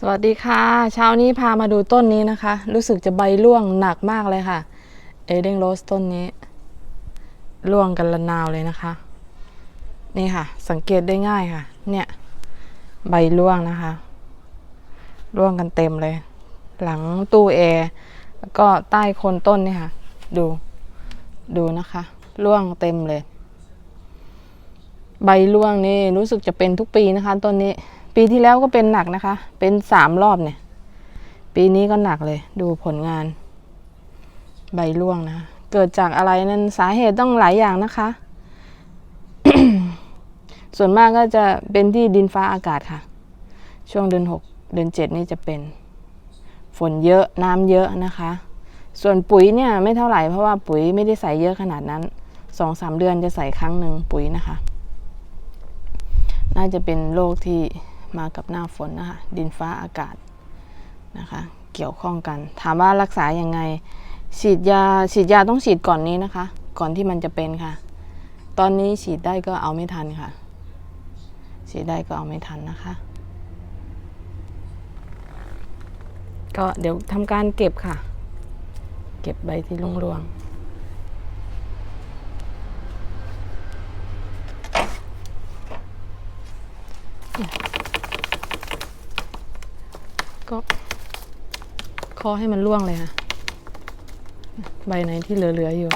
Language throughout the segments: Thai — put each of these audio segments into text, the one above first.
สวัสดีค่ะ เช้านี้พามาดูต้นนี้นะคะ รู้สึกจะใบร่วงหนักมากเลยค่ะ เอเดงโรสต้นนี้ ร่วงกันละนาวเลยนะคะ นี่ค่ะ สังเกตได้ง่ายค่ะ เนี่ย ใบร่วงนะคะ ร่วงกันเต็มเลย หลังตู้แอร์แล้วก็ใต้โคนต้นนี่ค่ะ ดู ดูนะคะ ร่วงเต็มเลย ใบร่วงนี่รู้สึกจะเป็นทุกปีนะคะต้นนี้ ปีที่แล้วก็เป็นหนักนะคะ เป็นสามรอบเนี่ย ปีนี้ก็หนักเลย ดูผลงาน ใบร่วงนะคะเกิดจากอะไรนั้นสาเหตุต้องหลายอย่างนะคะ ส่วนมากก็จะเป็นที่ดินฟ้าอากาศค่ะ ช่วงเดือนหกเดือนเจ็ดนี่จะเป็น ฝนเยอะน้ำเยอะนะคะ ส่วนปุ๋ยเนี่ยไม่เท่าไหร่เพราะว่าปุ๋ยไม่ได้ใส่เยอะขนาดนั้นสองสามเดือนจะใส่ครั้งหนึ่งปุ๋ยนะคะ น่าจะเป็นโรคที่ มากับหน้าฝนนะคะดินฟ้าอากาศนะคะเกี่ยวข้องกัน ถามว่ารักษายังไง ฉีดยาฉีดยาต้องฉีดก่อนนี้นะคะ ก่อนที่มันจะเป็นค่ะ ตอนนี้ฉีดได้ก็เอาไม่ทันค่ะ ฉีดได้ก็เอาไม่ทันนะคะ ก็เดี๋ยวทำการเก็บค่ะ เก็บใบที่ร่วงๆ ก็เคอให้มันร่วงเลยค่ะ ใบไหนที่เหลือ ๆ อยู่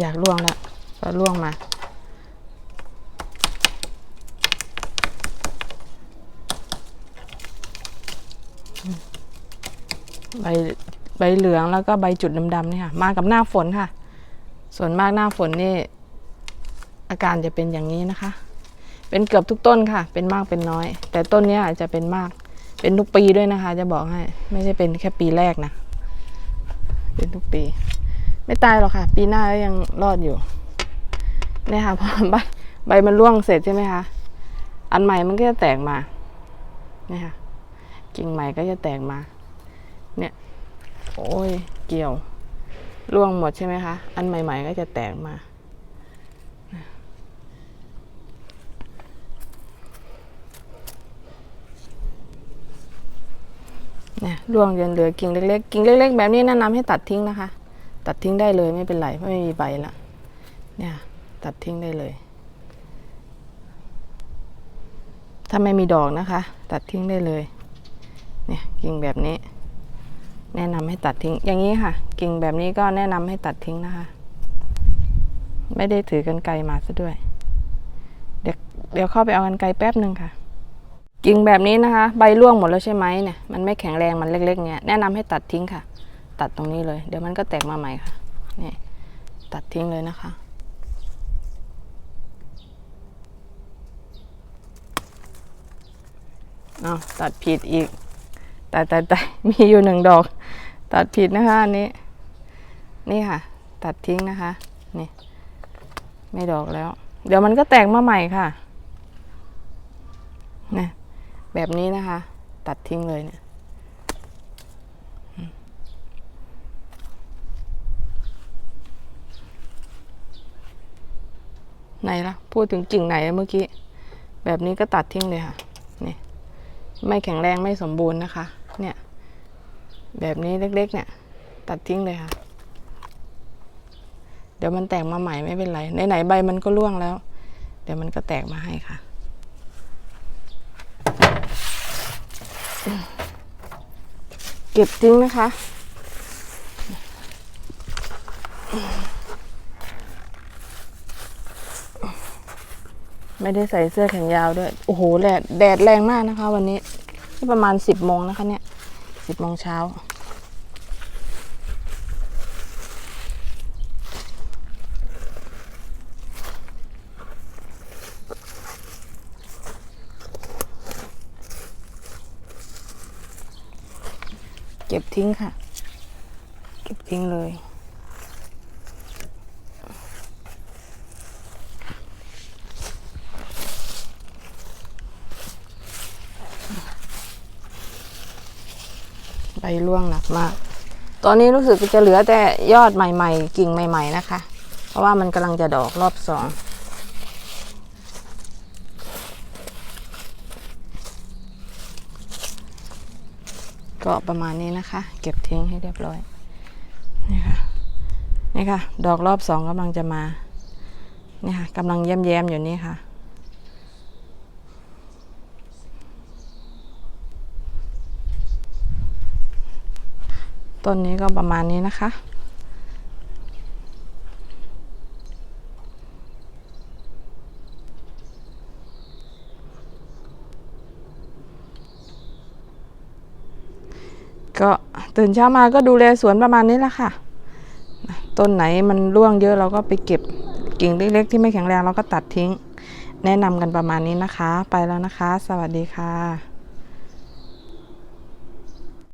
อยากร่วงแล้วก็ร่วงมาใบใบเหลืองแล้วก็ใบจุดดำๆนี่ค่ะ มากับหน้าฝนค่ะ ส่วนมากหน้าฝนนี่ อาการจะเป็นอย่างนี้นะคะ เป็นเกือบทุกต้นค่ะ เป็นมากเป็นน้อย แต่ต้นนี้ยจะเป็นมาก เป็นทุกปีด้วยนะคะ จะบอกให้ ไม่ใช่เป็นแค่ปีแรกนะ เป็นทุกปี ไม่ตายหรอกค่ะ ปีหน้าก็ยังรอดอยู่เนี่ยค่ะพอใบใบมันร่วงเสร็จใช่ไหมคะ อันใหม่มันก็จะแตกมา เนี่ยค่ะ กิ่งใหม่ก็จะแตกมา เนี่ย โอ้ย เกี่ยว ร่วงหมดใช่ไหมคะ อันใหม่ ๆ ก็จะแตกมา เนี่ยร่วงจนเหลือกิ่งเล็กๆกิ่งเล็ก ๆ แบบนี้แนะนำให้ตัดทิ้งนะคะ ตัดทิ้งได้เลยไม่เป็นไรเพราะไม่มีใบละเนี่ยตัดทิ้งได้เลย ถ้าไม่มีดอกนะคะ ตัดทิ้งได้เลยเนี่ยกิ่งแบบนี้ แนะนำให้ตัดทิ้ง อย่างนี้ค่ะ กิ่งแบบนี้ก็แนะนำให้ตัดทิ้งนะคะ ไม่ได้ถือกันไกลมาซะด้วย เดี๋ยวเดี๋ยวเข้าไปเอากันไกลแป๊บหนึ่งค่ะ กิ่งแบบนี้นะคะ ใบร่วงหมดแล้วใช่ไหมเนี่ยมันไม่แข็งแรงมันเล็กๆเนี่ยแนะนำให้ตัดทิ้งค่ะ ตัดตรงนี้เลย เดี๋ยวมันก็แตกมาใหม่ค่ะนี่ตัดทิ้งเลยนะคะ เอาตัดผิดอีกแต่แต่แต่มีอยู่หนึ่งดอก ตัดผิดนะคะอันนี้ นี่ค่ะ ตัดทิ้งนะคะ นี่ ไม่ดอกแล้ว เดี๋ยวมันก็แตกมาใหม่ค่ะ แบบนี้นะคะ ตัดทิ้งเลยเนี่ยไหนล่ะพูดถึงกิ่งไหนเมื่อกี้ แบบนี้ก็ตัดทิ้งเลยค่ะนี่ไม่แข็งแรงไม่สมบูรณ์นะคะ เนี่ย แบบนี้เล็กๆ เนี่ย ตัดทิ้งเลยค่ะ เดี๋ยวมันแตกมาใหม่ไม่เป็นไรไหนๆใบมันก็ร่วงแล้ว เดี๋ยวมันก็แตกมาให้ค่ะ เก็บทิ้งนะคะ ไม่ได้ใส่เสื้อแขนยาวด้วย โอ้โหแดดแดดแรงมากนะคะ วันนี้นี่ประมาณสิบโมงนะคะเนี่ยสิบโมงเช้า เก็บทิ้งค่ะ เก็บทิ้งเลย ใบร่วงหนักมาก ตอนนี้รู้สึกจะเหลือแต่ยอดใหม่ ๆ กิ่งใหม่ ๆ นะคะ เพราะว่ามันกำลังจะดอกรอบสอง ก็ประมาณนี้นะคะ เก็บทิ้งให้เรียบร้อยนี่ค่ะนี่ค่ะ ดอกรอบสองกำลังจะมานี่ค่ะกำลังแย้มๆอยู่นี่ค่ะ ต้นนี้ก็ประมาณนี้นะคะ ก็ตื่นเช้ามาก็ดูแลสวนประมาณนี้แหละค่ะ ต้นไหนมันร่วงเยอะเราก็ไปเก็บกิ่งเล็กๆที่ไม่แข็งแรงเราก็ตัดทิ้ง แนะนำกันประมาณนี้นะคะ ไปแล้วนะคะ สวัสดีค่ะ